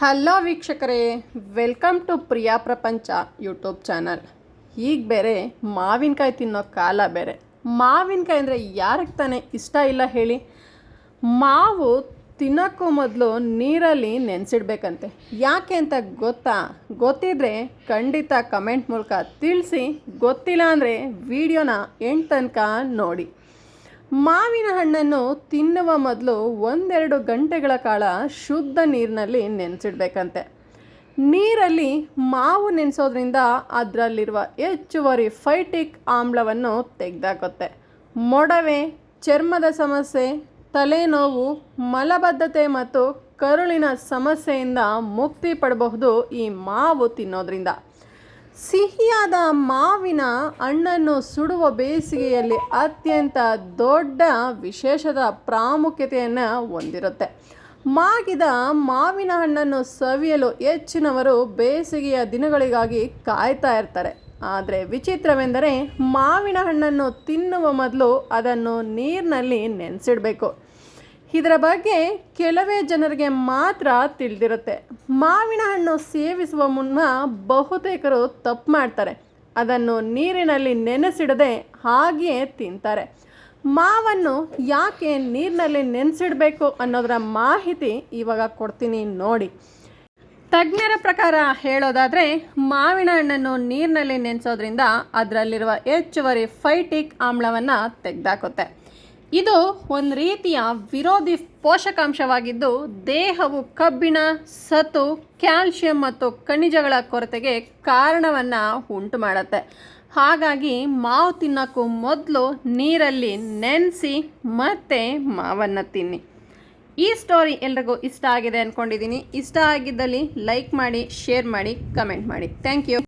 Hello ವೀಕ್ಷಕರೇ, welcome to Priya ಪ್ರಪಂಚ YouTube channel. ಈಗ ಬೇರೆ ಮಾವಿನಕಾಯಿ ತಿನ್ನೋ ಕಾಲ ಬೇರೆ. ಮಾವಿನಕಾಯಿ ಅಂದರೆ ಯಾರಿಗೆ ತಾನೇ ಇಷ್ಟ ಇಲ್ಲ ಹೇಳಿ. ಮಾವು ತಿನ್ನೋಕ್ಕೂ ಮೊದಲು ನೀರಲ್ಲಿ ನೆನೆಸಿಡ್ಬೇಕಂತೆ. ಯಾಕೆ ಅಂತ ಗೊತ್ತಾ? ಗೊತ್ತಿದ್ರೆ ಖಂಡಿತ ಕಮೆಂಟ್ ಮೂಲಕ ತಿಳಿಸಿ. ಗೊತ್ತಿಲ್ಲ ಅಂದರೆ ವಿಡಿಯೋನ ಎಂಟು ತನಕ ನೋಡಿ. ಮಾವಿನ ಹಣ್ಣನ್ನು ತಿನ್ನುವ ಮೊದಲು ಒಂದೆರಡು ಗಂಟೆಗಳ ಕಾಲ ಶುದ್ಧ ನೀರಿನಲ್ಲಿ ನೆನೆಸಿಡ್ಬೇಕಂತೆ. ನೀರಲ್ಲಿ ಮಾವು ನೆನೆಸೋದ್ರಿಂದ ಅದರಲ್ಲಿರುವ ಹೆಚ್ಚುವರಿ ಫೈಟಿಕ್ ಆಮ್ಲವನ್ನು ತೆಗೆದಾಕುತ್ತೆ. ಮೊಡವೆ, ಚರ್ಮದ ಸಮಸ್ಯೆ, ತಲೆನೋವು, ಮಲಬದ್ಧತೆ ಮತ್ತು ಕರುಳಿನ ಸಮಸ್ಯೆಯಿಂದ ಮುಕ್ತಿ ಪಡಬಹುದು ಈ ಮಾವು ತಿನ್ನೋದ್ರಿಂದ. ಸಿಹಿಯಾದ ಮಾವಿನ ಹಣ್ಣನ್ನು ಸುಡುವ ಬೇಸಿಗೆಯಲ್ಲಿ ಅತ್ಯಂತ ದೊಡ್ಡ ವಿಶೇಷದ ಪ್ರಾಮುಖ್ಯತೆಯನ್ನು ಹೊಂದಿರುತ್ತೆ. ಮಾಗಿದ ಮಾವಿನ ಹಣ್ಣನ್ನು ಸವಿಯಲು ಹೆಚ್ಚಿನವರು ಬೇಸಿಗೆಯ ದಿನಗಳಿಗಾಗಿ ಕಾಯ್ತಾ ಇರ್ತಾರೆ. ಆದರೆ ವಿಚಿತ್ರವೆಂದರೆ ಮಾವಿನ ಹಣ್ಣನ್ನು ತಿನ್ನುವ ಮೊದಲು ಅದನ್ನು ನೀರಿನಲ್ಲಿ ನೆನೆಸಿಡಬೇಕು. ಇದರ ಬಗ್ಗೆ ಕೆಲವೇ ಜನರಿಗೆ ಮಾತ್ರ ತಿಳಿದಿರುತ್ತೆ. ಮಾವಿನ ಹಣ್ಣು ಸೇವಿಸುವ ಮುನ್ನ ಬಹುತೇಕರು ತಪ್ಪು ಮಾಡ್ತಾರೆ. ಅದನ್ನು ನೀರಿನಲ್ಲಿ ನೆನೆಸಿಡದೆ ಹಾಗೆಯೇ ತಿಂತಾರೆ. ಮಾವನ್ನು ಯಾಕೆ ನೀರಿನಲ್ಲಿ ನೆನೆಸಿಡಬೇಕು ಅನ್ನೋದರ ಮಾಹಿತಿ ಇವಾಗ ಕೊಡ್ತೀನಿ ನೋಡಿ. ತಜ್ಞರ ಪ್ರಕಾರ ಹೇಳೋದಾದರೆ, ಮಾವಿನ ಹಣ್ಣನ್ನು ನೀರಿನಲ್ಲಿ ನೆನೆಸೋದ್ರಿಂದ ಅದರಲ್ಲಿರುವ ಹೆಚ್ಚುವರಿ ಫೈಟಿಕ್ ಆಮ್ಲವನ್ನು ತೆಗೆದಾಕುತ್ತೆ. ಇದು ಒಂದು ರೀತಿಯ ವಿರೋಧಿ ಪೋಷಕಾಂಶವಾಗಿದ್ದು ದೇಹವು ಕಬ್ಬಿಣ ಸತು ಕ್ಯಾಲ್ಶಿಯಂ ಮತ್ತು ಖನಿಜಗಳ ಕೊರತೆಗೆ ಕಾರಣವನ್ನು ಉಂಟು ಮಾಡುತ್ತೆ. ಹಾಗಾಗಿ ಮಾವು ತಿನ್ನೋಕ್ಕೂ ಮೊದಲು ನೀರಲ್ಲಿ ನೆನೆಸಿ ಮತ್ತೆ ಮಾವನ್ನು ತಿನ್ನಿ. ಈ ಸ್ಟೋರಿ ಎಲ್ರಿಗೂ ಇಷ್ಟ ಆಗಿದೆ ಅಂದ್ಕೊಂಡಿದ್ದೀನಿ ಇಷ್ಟ ಆಗಿದ್ದಲ್ಲಿ ಲೈಕ್ ಮಾಡಿ ಶೇರ್ ಮಾಡಿ ಕಮೆಂಟ್ ಮಾಡಿ. Thank you